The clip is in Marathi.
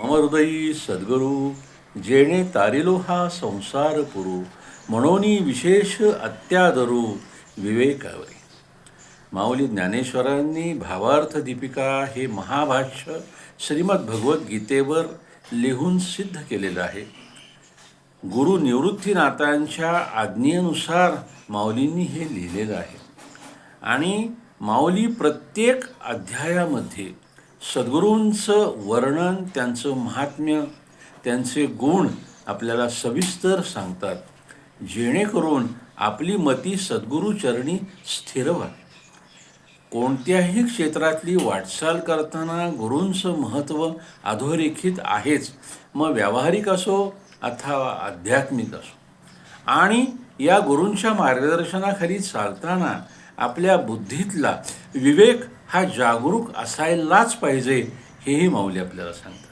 मम हृदयी सद्गुरू जेणे तारिलो हा संसार पुरू म्हणून विशेष अत्यादरू विवेकावरी माऊली ज्ञानेश्वरांनी भावार्थ दीपिका हे महाभाष्य श्रीमद भगवद्गीतेवर लिहून सिद्ध केलेलं आहे. गुरु निवृत्तीनाथांच्या आज्ञेनुसार माऊलींनी हे लिहिलेलं आहे. आणि माऊली प्रत्येक अध्यायामध्ये सद्गुरूंचं वर्णन त्यांचं महात्म्य त्यांचे गुण आपल्याला सविस्तर सांगतात. जेणेकरून आपली मती सद्गुरूचरणी स्थिर व्हावी. कोणत्याही क्षेत्रातली वाटचाल करताना गुरूंचं महत्त्व अधोरेखित आहेच. मग व्यावहारिक असो अथवा आध्यात्मिक असो. आणि या गुरूंच्या मार्गदर्शनाखाली चालताना आपल्या बुद्धीतला विवेक हा जागरूक असायलाच पाहिजे हेही माऊली आपल्याला सांगतात.